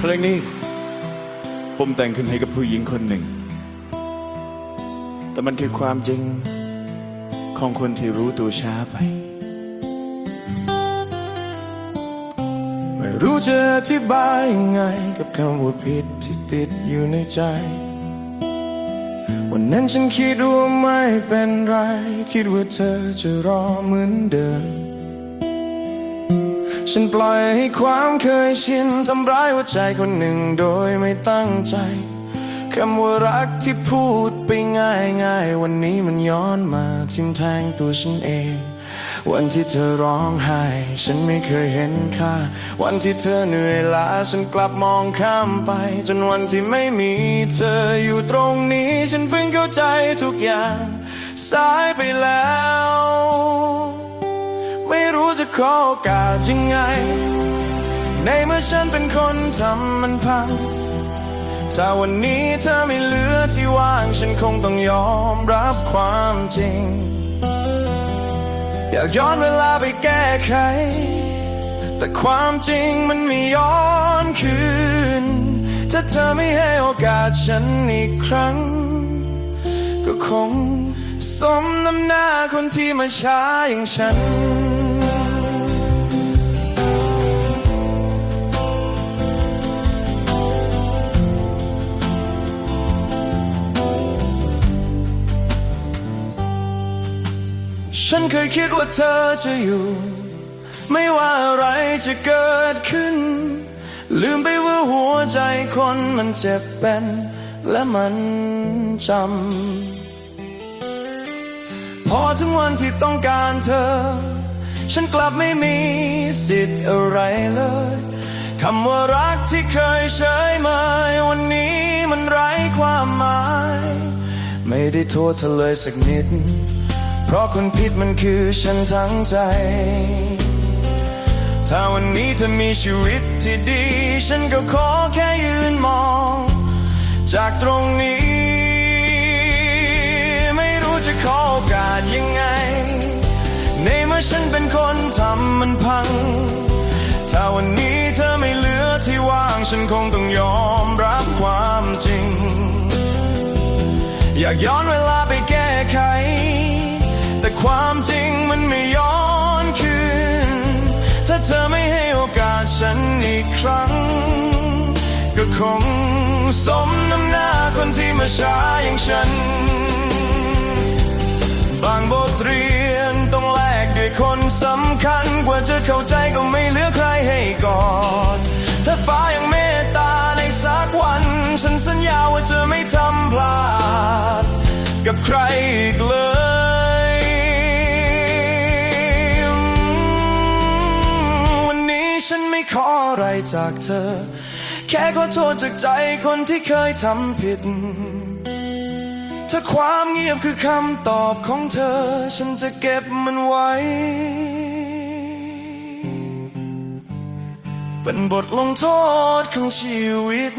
เพลงนี้ ผมแต่งขึ้นให้กับผู้หญิงคนหนึ่ง แต่มันคือความจริงของคนที่รู้ตัวช้าไป ไม่รู้จะอธิบายยังไง กับคำว่าผิดที่ติดอยู่ในใจ วันนั้นฉันคิดว่าไม่เป็นไร คิดว่าเธอจะรอเหมือนเดิม ฉันปล่อยให้ความเคยชินทำร้ายหัวใจคนหนึ่งโดยไม่ตั้งใจคำว่ารักที่พูดไปง่ายง่ายวันนี้มันย้อนมาทิ่มแทงตัวฉันเอง วันที่เธอร้องไห้ ฉันไม่เคยเห็นค่า วันที่เธอเหนื่อยล้าฉันกลับมองข้ามไป จนวันที่ไม่มีเธออยู่ตรงนี้ ฉันเพิ่งเข้าใจทุกอย่าง สายไปแล้ว ขอโอกาสยังไง ในเมื่อฉันเป็นคนทำมันพัง ถ้าวันนี้เธอไม่เหลือที่ว่าง ฉันคงต้องยอมรับความจริง อยากย้อนเวลาไปแก้ไข แต่ความจริงมันไม่ย้อนคืน ถ้าเธอไม่ให้โอกาสฉันอีกครั้ง ก็คงสมน้ำหน้าคนที่มาช้าอย่างฉัน ฉันเคยคิดว่าเธอจะอยู่ ไม่ว่าอะไรจะเกิดขึ้น ลืมไปว่าหัวใจคนมันเจ็บเป็น และมันจำ พอถึงวันที่ต้องการเธอ ฉันกลับไม่มีสิทธิ์อะไรเลยคำว่ารักที่เคยเฉยเมยวันนี้มันไร้ความหมาย ไม่ได้โทษเธอเลยสักนิด เพราะคนผิดมันคือฉันทั้งใจ ถ้าวันนี้เธอมีชีวิตที่ดี ฉันก็ขอแค่ยืนมอง จากตรงนี้ ไม่รู้จะขอโอกาสยังไง ในเมื่อฉันเป็นคนทำมันพัง ถ้าวันนี้เธอไม่เหลือที่ว่างฉันคงต้องยอมรับความจริง อยากย้อนเวลาไปแก้ไข ครั้ง ก็คงสมน้ำหน้าคนที่มาช้าอย่างฉัน บางบทเรียนต้องแลกด้วยคนสำคัญ กว่าจะเข้าใจก็ไม่เหลือใครให้กอดถ้าฟ้ายังเมตตาในสักวัน ฉันสัญญาว่าจะไม่ทำพลาด กับใคร อะไรจากเธอ แค่ขอโทษจากใจคนที่เคยทำผิด ถ้าความเงียบคือคำตอบของเธอ ฉันจะเก็บมันไว้ เป็นบทลงโทษของชีวิต